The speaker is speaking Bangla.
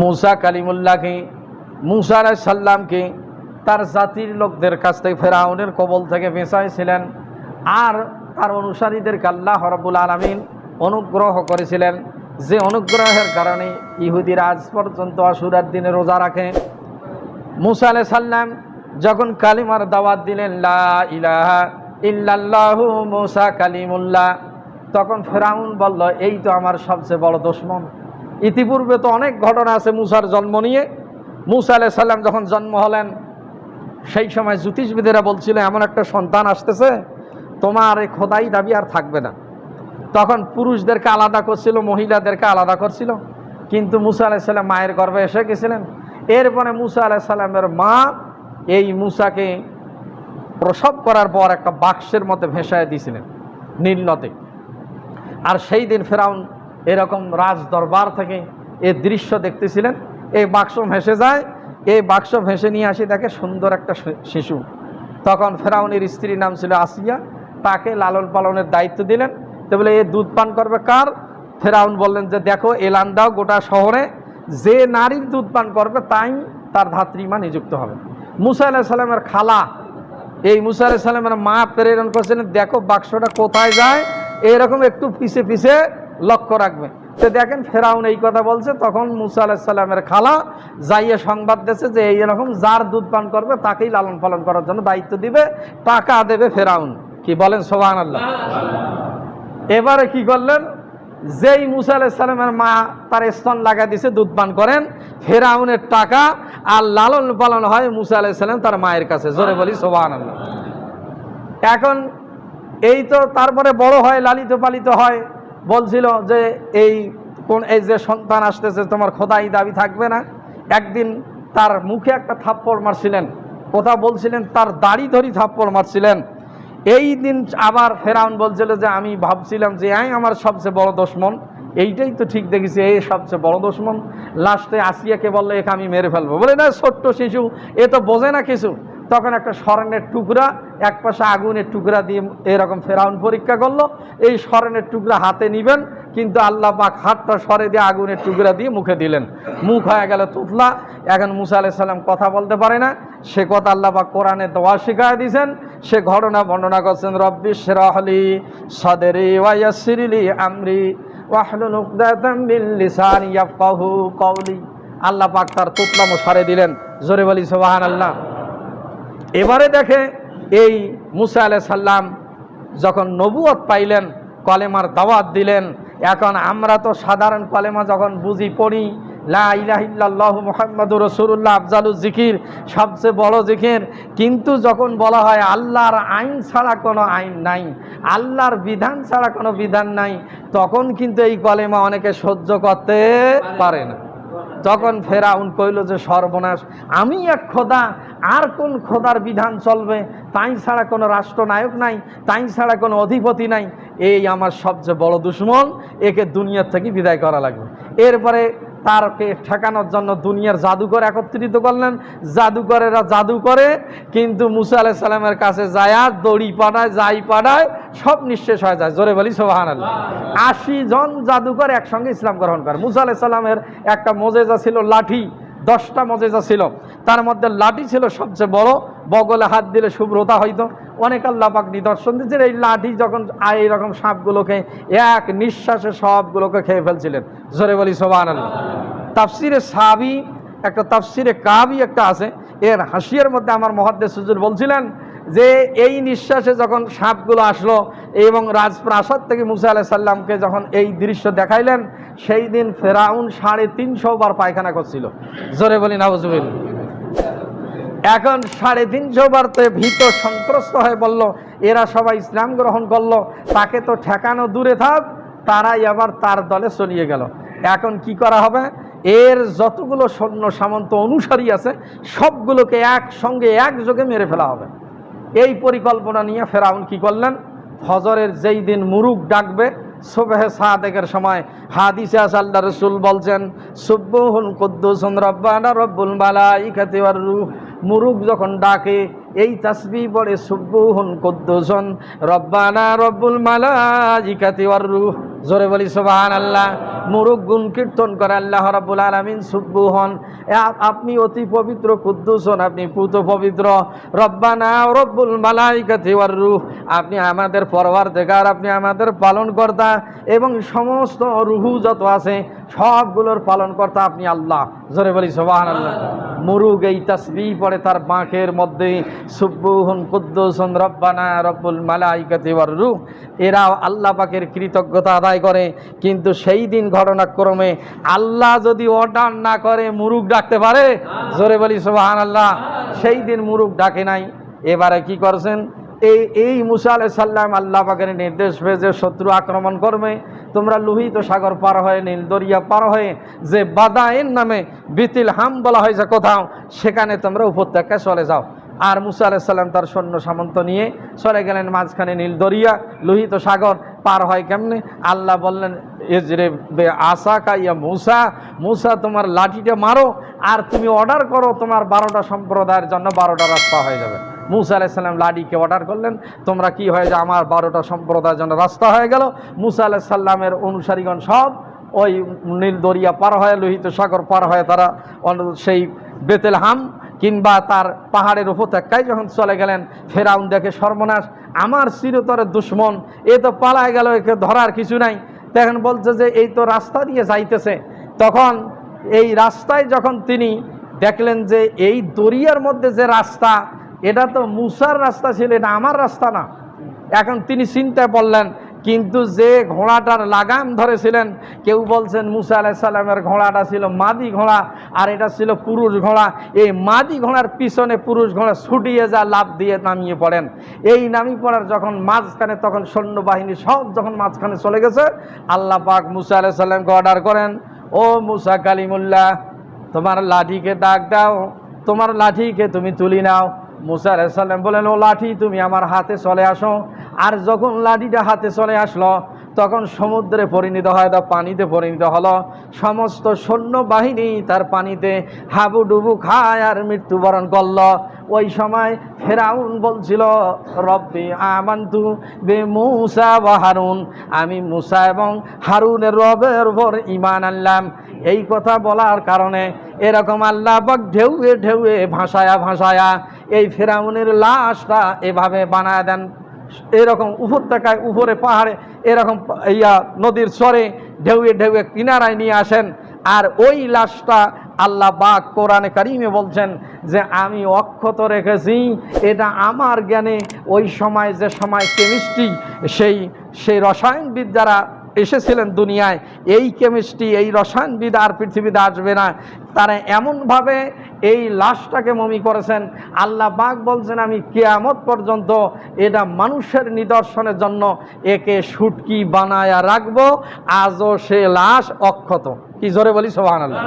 মুসা কালিমুল্লাহকে, মুসা আলাই সাল্লামকে তার জাতির লোকদের কাছ থেকে, ফেরাউনের কবল থেকে বেঁচাইছিলেন। আর তার অনুসারীদেরকে আল্লাহ রব্বুল আলমিন অনুগ্রহ করেছিলেন যে অনুগ্রহের কারণে ইহুদিরা আজ পর্যন্ত আসুরার দিনে রোজা রাখে। মুসা আলাই সাল্লাম যখন কালিমার দাওয়াত দিলেন, লা ইলাহা মুসা কালিমুল্লাহ তখন ফেরাউন বলল, এই তো আমার সবচেয়ে বড় দুশ্মন। ইতিপূর্বে তো অনেক ঘটনা আছে মুসার জন্ম নিয়ে। মুসা আলাই সাল্লাম যখন জন্ম হলেন, সেই সময় জ্যোতিষবিদেরা বলছিল এমন একটা সন্তান আসতেছে, তোমার এই খোদাই দাবি আর থাকবে না। তখন পুরুষদেরকে আলাদা করছিল, মহিলাদেরকে আলাদা করছিল। কিন্তু মুসা আলাইসাল্লাম মায়ের গর্ভে এসে গেছিলেন। এরপরে মুসা আলাইসাল্লামের মা এই মুসাকে প্রসব করার পর একটা বাক্সের মধ্যে ভেসায় দিয়েছিলেন নীলনদে আর সেই দিন ফেরাউন এরকম রাজ দরবার থেকে এই দৃশ্য দেখতেছিলেন। এই বাক্স ভেসে যায়, এই বাক্স ভেসে নিয়ে আসি দেখে সুন্দর একটা শিশু। তখন ফেরাউনের স্ত্রীর নাম ছিল আসিয়া। তাকে লালন পালনের দায়িত্ব দিলেন। তো বলে, এ দুধ পান করবে কার? ফেরাউন বললেন, যে দেখো, এলান দাও গোটা শহরে। যে নারীর দুধ পান করবে, তাই তার ধাত্রীমা নিযুক্ত হবে। মুসা আলাহ সাল্লামের খালা, এই মুসা আলাহ সাল্লামের মা প্রেরণ করছিলেন, দেখো, বাক্সটা কোথায় যায়? এরকম একটু পিছে পিছে লক্ষ্য রাখবে তো দেখেন ফেরাউন এই কথা বলছে তখন মুসা আলাহ সাল্লামের খালা যাইয়ে সংবাদ দিয়েছে যে এই এরকম যার দুধ পান করবে তাকেই লালন পালন করার জন্য দায়িত্ব দিবে টাকা দেবে ফেরাউন। কি বলেন? সোহান আল্লাহ এবারে কি করলেন? যেই মুসা আলাইসালামের মা তার স্তন লাগা দিছে দুধ পান করেন ফেরাউনের টাকা আর লালন পালন হয় মুসা আলাইসালাম তার মায়ের কাছে। জোরে বলি সোবান আল্লাহ এখন এই তো তারপরে বড় হয় লালিত পালিত হয়। বলছিল যে এই কোন এই যে সন্তান আসতেছে, তোমার খোদাই দাবি থাকবে না। একদিন তার মুখে একটা থাপ্পড় মারছিলেন। কথা বলছিলেন, তার দাড়ি ধরি থাপ্পড় মারছিলেন। এই দিন আবার ফেরাউন বলছিল যে, আমি ভাবছিলাম যে আই আমার সবচেয়ে বড় দুশ্মন। এইটাই তো ঠিক দেখেছি, এই সবচেয়ে বড় দুশ্মন। লাস্টে আসিয়াকে বললে, একে আমি মেরে ফেলব। বলে, না, ছোট্ট শিশু, এ তো বোঝে না কিছু। তখন একটা স্মরণের টুকরা, এক পাশে আগুনের টুকরা দিয়ে এরকম ফেরাউন পরীক্ষা করল। এই স্মরণের টুকরা হাতে নিবেন, কিন্তু আল্লাহ পাক হাতটা সরে দিয়ে আগুনের টুকরা দিয়ে মুখে দিলেন। মুখ হয়ে গেল তুতলা। এখন মুসা আলাইসাল্লাম কথা বলতে পারে না। সে কথা আল্লাহ পাক কোরআনে দোয়া শিখায় দিয়েছেন। সে ঘটনা বর্ণনা করছেন রব্বিশ রাহলি সদেরি ওয়াইয়াসিরিলি আমরি আল্লাহ পাক তার তুতলামো সরে দিলেন। জোরে বলি, সুবহানাল্লাহ। এবারে দেখে এই মুসা আলাহ সাল্লাম যখন নবুয়ত পাইলেন কলেমার দাওয়াত দিলেন এখন আমরা তো সাধারণ কলেমা যখন বুঝি পড়ি লা ইলাহিল্লাহ মোহাম্মদুর রসুল্লাহ আফজালু জিকির সবচেয়ে বড় জিকির। কিন্তু যখন বলা হয় আল্লাহর আইন ছাড়া কোনো আইন নাই আল্লাহর বিধান ছাড়া কোনো বিধান নাই তখন কিন্তু এই কলেমা অনেকে সহ্য করতে পারে না। তখন ফেরাউন কইল যে সর্বনাশ, আমি এক খোদা, আর কোন খোদার বিধান চলবে? তাই ছাড়া কোনো রাষ্ট্রনায়ক নাই, তাই ছাড়া কোনো অধিপতি নাই। এই আমার সবচেয়ে বড় দুশ্মন, একে দুনিয়ার থেকে বিদায় করা লাগবে। এরপরে তারকে ঠেকানোর জন্য দুনিয়ার জাদুঘর একত্রিত করলেন। জাদুঘরেরা জাদু করে, কিন্তু মুসা আলাহ সাল্লামের কাছে যায় দড়ি পাঠায়, যাই পাঠায়, সব নিঃশেষ হয়ে যায়। জোরে বলি সোহান আল্লাহ আশি জন জাদুকর একসঙ্গে ইসলাম গ্রহণ করে। মুসা আলাহ সাল্লামের একটা মজেজা ছিল লাঠি, দশটা মজেজা ছিল। তার মধ্যে লাঠি ছিল সবচেয়ে বড় বগলে হাত দিলে শুভ্রতা হইতো। অনেক আল্লাহ পাক নিদর্শন দিয়েছেন এই লাঠি যখন এইরকম সাপগুলোকে, এক নিঃশ্বাসে সবগুলোকে খেয়ে ফেলছিলেন। জোরে বলি সোবান তাফসিরে সাবি, একটা তাফসিরে কাবি একটা আছে। এর হাসিয়ার মধ্যে আমার মহাদ্দেশ সুজুর বলছিলেন যে, এই নিঃশ্বাসে যখন সাপগুলো আসলো এবং রাজপ্রাসাদ থেকে মুসা আলাহ সাল্লামকে যখন এই দৃশ্য দেখাইলেন, সেই দিন ফেরাউন সাড়ে তিনশো বার পায়খানা করছিল। জোরে বলি নাবজুবিল এখন সাড়ে তিনশো বারতে ভীত সন্ত্রস্ত হয়ে বলল, এরা সবাই ইসলাম গ্রহণ করল, তাকে তো ঠেকানো দূরে থাক। তারাই আবার তার দলে চলিয়ে গেল। এখন কি করা হবে? এর যতগুলো সৈন্য সামন্ত অনুসারী আছে, সবগুলোকে একসঙ্গে একযোগে মেরে ফেলা হবে। এই পরিকল্পনা নিয়ে ফেরাউন কি করলেন? ফজরের যেই দিন মুরুক ডাকবে, সুবহে সাদেকের সময় হাদিসে আল্লাহ রসুল বলছেন সুব্বহুল কুদ্দুসুন রব্বানা রব্বুল ওয়ার রূহ। মুরুক যখন ডাকে, এই তাসবি পড়ে সুব্বুহুন কুদ্দুসন, রব্বানা রব্বুল মালাইকাতি ওয়ার রূহ। জোরে বলি, সুবহানাল্লাহ। মুরুক গুণ কীর্তন করে, আল্লাহ রাব্বুল আলামিন সুব্বুহন আপনি অতি পবিত্র কুদ্দুস আপনি পুত পবিত্র। রব্বানা রব্বুল মালাইকাতি রূহ। আপনি আমাদের পরওয়ারদিগার, আপনি আমাদের পালনকর্তা এবং সমস্ত রুহু যত আছে, সবগুলোর পালনকর্তা আপনি আল্লাহ। জোরে বলি, সুবহানাল্লাহ। মুরুগ এই তাসবি পড়ে তার বাঁকের মধ্যে। সুব্বুহন কুদ্দুসন রব্বানা রব্বুল মালাইকাতি রূহ। এরাও আল্লাহ পাকের কৃতজ্ঞতা আদায় করে। কিন্তু সেই দিন ঘটনাক্রমে আল্লাহ যদি অর্ডার না করে, মুরুগ ডাকতে পারে? জোরে বলি সুবাহান আল্লাহ সেই দিন মুরুগ ডাকে নাই। এবারে কি করছেন? এই এই মুসা আলাই সাল্লাম আল্লাহ পাকের নির্দেশ পেয়েছে শত্রু আক্রমণ করবে। তোমরা লোহিত সাগর পার হয়ে, নীল দরিয়া পার হয়ে, যে বাদায়ের নামে বিতিল হাম বলা হয়েছে কোথাও, সেখানে তোমরা উপত্যকায় চলে যাও। আর মুসা আলাইসাল্লাম তার সৈন্য সামন্ত নিয়ে চলে গেলেন মাঝখানে নীল দরিয়া, লোহিত সাগর পার হয় কেমনে? আল্লাহ বললেন এজরে বে আসা কাইয়া মুসা মুসা তোমার লাঠিটা মারো, আর তুমি অর্ডার করো, তোমার বারোটা সম্প্রদায়ের জন্য বারোটা রাস্তা হয়ে যাবে। মুসা আলাইসাল্লাম লাডিকে অর্ডার করলেন। তোমরা কি হয়ে যায় আমার বারোটা সম্প্রদায়ের জন্য রাস্তা হয়ে গেল। মুসা আলাইসাল্লামের অনুসারীগণ সব ওই নীল দরিয়া পার হয়ে, লোহিত সাগর পার হয়ে তারা সেই বেতেল হাম কিংবা তার পাহাড়ের উপত্যকায় যখন চলে গেলেন, ফেরাউন দেখে সর্বনাশ। আমার চিরতরের দুশ্মন, এ তো পালায় গেল, একে ধরার কিছু নাই। তখন বলছে যে, এই তো রাস্তা দিয়ে যাইতেছে। তখন এই রাস্তায় যখন তিনি দেখলেন যে, এই দরিয়ার মধ্যে যে রাস্তা এটা তো মুসার রাস্তা ছিল, এটা আমার রাস্তা না। এখন তিনি চিন্তায় পড়লেন কিন্তু যে ঘোড়াটার লাগাম ধরেছিলেন, কেউ বলছেন মুসা আলাইসাল্লামের ঘোড়াটা ছিল মাদি ঘোড়া, আর এটা ছিল পুরুষ ঘোড়া। এই মাদি ঘোড়ার পিছনে পুরুষ ঘোড়া ছুটিয়ে যা লাভ দিয়ে নামিয়ে পড়েন। এই নামিয়ে পড়ার যখন মাঝখানে, তখন সৈন্যবাহিনী সব যখন মাঝখানে চলে গেছে, আল্লাহ পাক মুসা আলাইসাল্লামকে অর্ডার করেন, ও মুসা কালিমুল্লাহ, তোমার লাঠিকে ডাক দাও, তোমার লাঠিকে তুমি তুলি নাও। মুসা আলাইসাল্লাম বলেন, ও লাঠি, তুমি আমার হাতে চলে আসো। আর যখন লাঠিটা হাতে চলে আসলো, তখন সমুদ্রে পরিণত হয় তা পানিতে পরিণত হলো। সমস্ত সৈন্যবাহিনী তার পানিতে হাবুডুবু খায় আর মৃত্যুবরণ করল। ওই সময় ফেরাউন বলছিল, রব্বি আমান্তু বে মুসা বা হারুন। আমি মুসা এবং হারুনের রবের উপর ইমান আনলাম। এই কথা বলার কারণে এরকম আল্লাহ ঢেউয়ে ঢেউয়ে ভাসায়া ভাসায়া এই ফেরাউনের লাশটা এভাবে বানায় দেন। এরকম উপত্যকায় উপরে পাহাড়ে এরকম ইয়া নদীর স্বরে ঢেউয়ে ঢেউয়ে কিনারায় নিয়ে আসেন। আর ওই লাশটা আল্লাহ বাক কোরআনে কারিমে বলছেন যে, আমি অক্ষত রেখেছি। এটা আমার জ্ঞানে ওই সময় যে সময় কেমিস্ট্রি সেই সেই রসায়নবিদ যারা এসেছিলেন দুনিয়ায়। এই কেমিস্ট্রি এই রসায়নবিদ আর পৃথিবীতে আসবে না। তারা এমনভাবে এই লাশটাকে মমি করেছেন। আল্লাহ বাঘ বলছেন, আমি কেয়ামত পর্যন্ত এটা মানুষের নিদর্শনের জন্য একে সুটকি বানায়া রাখব। আজও সে লাশ অক্ষত। কি জোরে বলি সোহান আল্লাহ